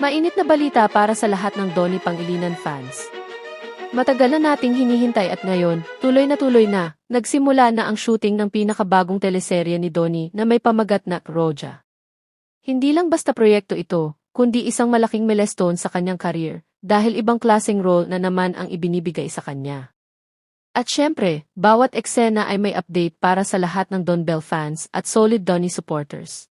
Mainit na balita para sa lahat ng Donnie Pangilinan fans. Matagal na nating hinihintay at ngayon, tuloy na tuloy na, nagsimula na ang shooting ng pinakabagong teleserye ni Donnie na may pamagat na Roja. Hindi lang basta proyekto ito, kundi isang malaking milestone sa kanyang career, dahil ibang klaseng role na naman ang ibinibigay sa kanya. At syempre, bawat eksena ay may update para sa lahat ng Don Bell fans at solid Donnie supporters.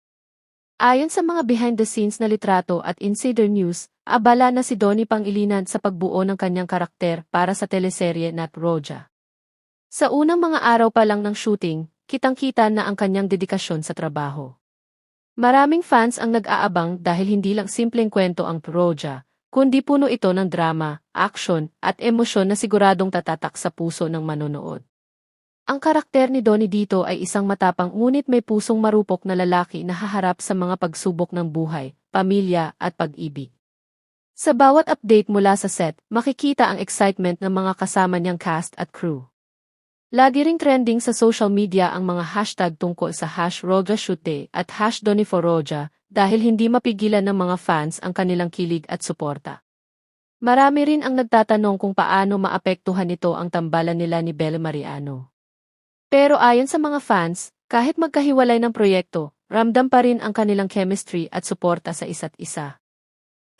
Ayon sa mga behind-the-scenes na litrato at insider news, abala na si Donnie Pangilinan sa pagbuo ng kanyang karakter para sa teleserye na Roja. Sa unang mga araw pa lang ng shooting, kitang-kita na ang kanyang dedikasyon sa trabaho. Maraming fans ang nag-aabang dahil hindi lang simpleng kwento ang Roja, kundi puno ito ng drama, action, at emosyon na siguradong tatatak sa puso ng manonood. Ang karakter ni Donnie dito ay isang matapang ngunit may pusong marupok na lalaki na haharap sa mga pagsubok ng buhay, pamilya, at pag-ibig. Sa bawat update mula sa set, makikita ang excitement ng mga kasama niyang cast at crew. Lagi ring trending sa social media ang mga hashtag tungkol sa hash Roja Shute at hash Donnie for Roja dahil hindi mapigilan ng mga fans ang kanilang kilig at suporta. Marami rin ang nagtatanong kung paano maapektuhan nito ang tambalan nila ni Belle Mariano. Pero ayon sa mga fans, kahit magkahiwalay ng proyekto, ramdam pa rin ang kanilang chemistry at suporta sa isa't isa.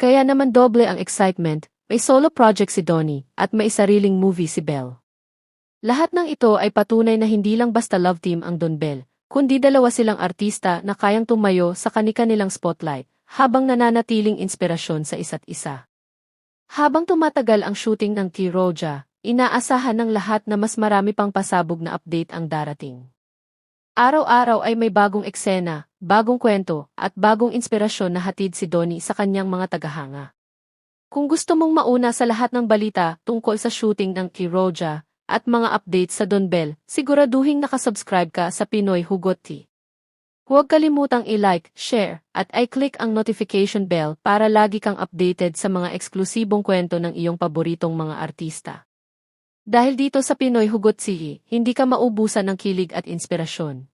Kaya naman doble ang excitement, may solo project si Donnie, at may sariling movie si Belle. Lahat ng ito ay patunay na hindi lang basta love team ang Don Bell, kundi dalawa silang artista na kayang tumayo sa kani-kanilang spotlight, habang nananatiling inspirasyon sa isa't isa. Habang tumatagal ang shooting ng T-Roja, Inaasahan ng lahat na mas marami pang pasabog na update ang darating. Araw-araw ay may bagong eksena, bagong kwento, at bagong inspirasyon na hatid si Donnie sa kanyang mga tagahanga. Kung gusto mong mauna sa lahat ng balita tungkol sa shooting ng Kiroja at mga updates sa Don Bell, siguraduhin nakasubscribe ka sa Pinoy Hugot Tea. Huwag kalimutang i-like, share, at i-click ang notification bell para lagi kang updated sa mga eksklusibong kwento ng iyong paboritong mga artista. Dahil dito sa Pinoy Hugot Sihi, hindi ka maubusan ng kilig at inspirasyon.